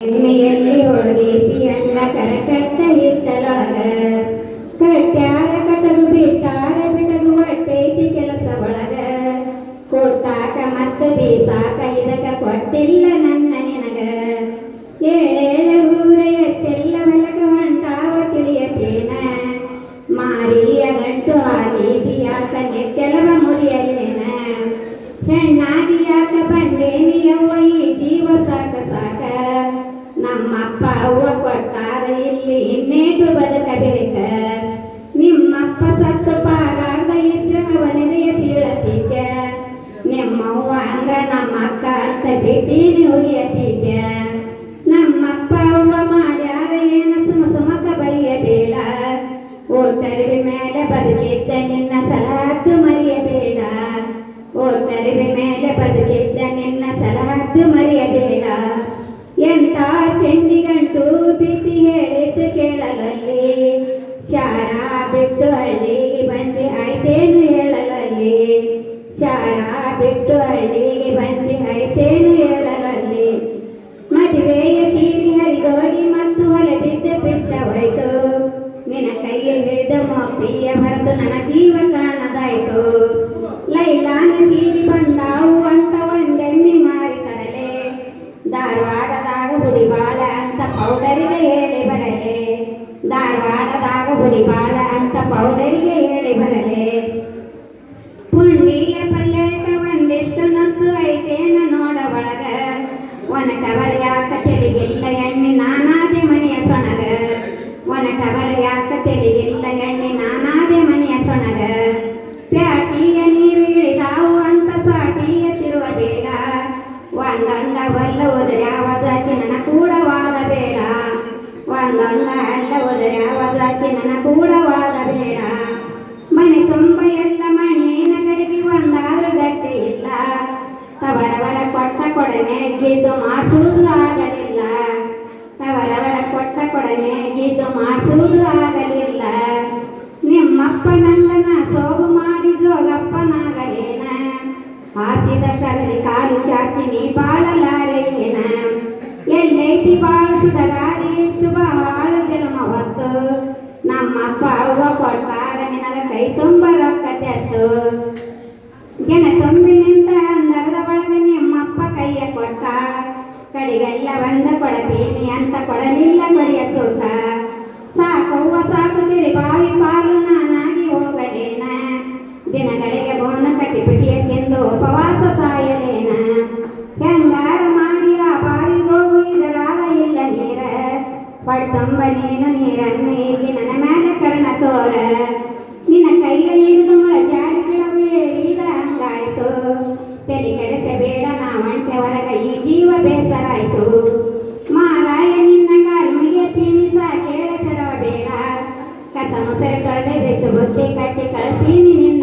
ಎಮ್ಮೆಯಲ್ಲಿ ಹೋಗೇತಿ ಅಣ್ಣ ಕರಕಟ್ಟ ಹಿತ್ತಲಾಗ ಕಟ್ಟ್ಯಾರ ಕಟಗು ಬಿಟ್ಟಾರ ಬಿಟಗು ಹೊಟ್ಟೈತಿ ಕೆಲಸ ಒಳಗ ಕೊಟ್ಟಾಕ ಮತ್ತ ಬೀಸಾಕ ಇದಕ ಕೊಟ್ಟಿಲ್ಲ ನನ್ನ ನಿನಗ ಏಳೇಳ ಊರ ಎತ್ತೆಲ್ಲ ಬೆಳಕ ಹೊಂಟಾವ ತಿಳಿಯತೇನ ಮಾರಿಯ ಗಂಟು ಆಗೇತಿ ಯಾಕ ನೆಟ್ಟೆಲವ ಮುರಿಯಲೇನ ಹೆಣ್ಣಾಗಿ ನಮ್ಮ ಅಕ್ಕ ಅಂತ ಅತಿಟಾ ನಮ್ಮ ನಮ್ಮಪ್ಪ ಅವ್ವ ಮಾಡ್ಯಾರ ಏನ ಸುಮ ಸುಮಕ ಬರೆಯಬೇಡ. ಓಟರಿವಿ ಮೇಲೆ ಬದುಕಿದ್ದ ನಿನ್ನ ಸಲಾದ್ದು ಮರೆಯಬೇಡ. ಓಟರಿವಿ ಮೇಲೆ ಬದುಕಿದ್ದ ನಿನ್ನ ಸಲಾದ್ದು ಮರೆಯಬೇಡ. ಎಂತ ಚೆಂಡಿಗಂಟು ಬಿತ್ತಿ ಹೇಳಿದ್ದು ಕೇಳಲಲ್ಲಿ. ಶಾರ ಬಿಟ್ಟು ಹಳ್ಳಿಗೆ ಬಂದೆ ಆಯ್ತೇನು ಹೇಳಲಲ್ಲಿ. ಶಾರ ಬಿಟ್ಟು ಹಳ್ಳಿಗೆ ಬಂದಿ, ಆಯ್ತೇನು ಹೇಳಲಲ್ಲಿ? ಮದುವೆಯ ಸೀರೆ ಹರಿದೋಗಿ ಮತ್ತು ಹೊಲದಿದ್ದ ಪಿಷ್ಟವಾಯ್ತು ನಿನ್ನ ಕೈಯ ಹಿಡಿದ ಮೋಕ್ತಿಯ ಹೊರತು ನನ್ನ ಜೀವ ಕಾಣದಾಯ್ತು. ಲೈಲಾನ ಸೀರೆ ಬಂದಾವು ಅಂತ ಒಂದೆಮ್ಮಿ ಮಾರಿ ತರಲೆ. ಧಾರವಾಡದಾಗ ಹುಡಿಬಾಳ ಅಂತ ಪೌಡರಿಗೆ ಹೇಳಿ ಬರಲೆ. ಧಾರವಾಡದಾಗ ಹುಡಿಬಾಳ ಅಂತ ಪೌಡರಿಗೆ ಹೇಳಿ ಬರಲೆ. ಯಾಕ ತೆಲಿಗಿಲ್ಲ ನಾನಾದೆ ಮನೆಯ ಸೊಣಗ. ಪ್ಯಾಟಿಯ ನೀರು ಇಳಿದಾವು, ಅಂತ ಸಾಟಿಯ ತಿರುವ ಬೇಡ. ಒಂದೊಂದ ಒಲ್ಲ ಯಾವ ಜಾತಿ ನನ್ನ ಕೂಡ ಬೇಡ. ಒಂದೊಂದ ಅಲ್ಲ ಉದರ್ಯಾವ ಜಾತಿ ನನ್ನ ಕೂಡ ಬೇಡ. ಮನೆ ತುಂಬ ಎಲ್ಲ ಮಣ್ಣಿನ ಗಡಿಗೆ ಒಂದಾದ್ರೂ ಗಟ್ಟಿ ಇಲ್ಲ. ತವರವರ ಕೊಟ್ಟ ಕೊಡನೆ ಗೆದ್ದು ಮಾಡಿಸುವುದು ಹಾಸಿದಷ್ಟರಲ್ಲಿ ಕಾಲು ಚಾಚಿ ನೀ ಬಾಳಲಾರೇನ ಎಲ್ಲೈತಿ ಬಾಳು ಸುಡ ಗಾಡಿ ಇಟ್ಟು ಬಾಳು ಜನ್ಮ ಹೊತ್ತು? ನಮ್ಮಪ್ಪ ಅವ್ವ ಕೊಡ್ತಾರ ನಿನಗ ಕೈ ತುಂಬ ರೊಕ್ಕ ತೆತ್ತು. ಜನ ತುಂಬಿ ನಿಂತ ಅಂದರದ ಒಳಗ ನಿಮ್ಮಪ್ಪ ಕೈಯ ಕೊಟ್ಟ. ಕಡಿಗೆಲ್ಲ ಬಂದ ಕೊಡತೀನಿ ಅಂತ ಕೊಡಲಿಲ್ಲ ಕೊರಿಯ ಚೋಟ. ಸಾಕವ್ವ ಸಾಕು ತಿಳಿ ಬಾವಿ ನಾ ಒಂಟೆ ಹೊರಗ ಈ ಜೀವ ಬೇಸರಾಯ್ತು ಮಾರಾಯ ನಿನ್ನ ಕಾಲ್ಮಿಗೆ ತಿನಿಸ ಕೇಳಿಸಡವ ಬೇಡ ಕಸ ಮೊಸರು ತೊಳೆದೆ ಬೆಸು ಬುದ್ಧಿ ಕಟ್ಟಿ ಕಳಿಸ್ತೀನಿ ನಿನ್ನ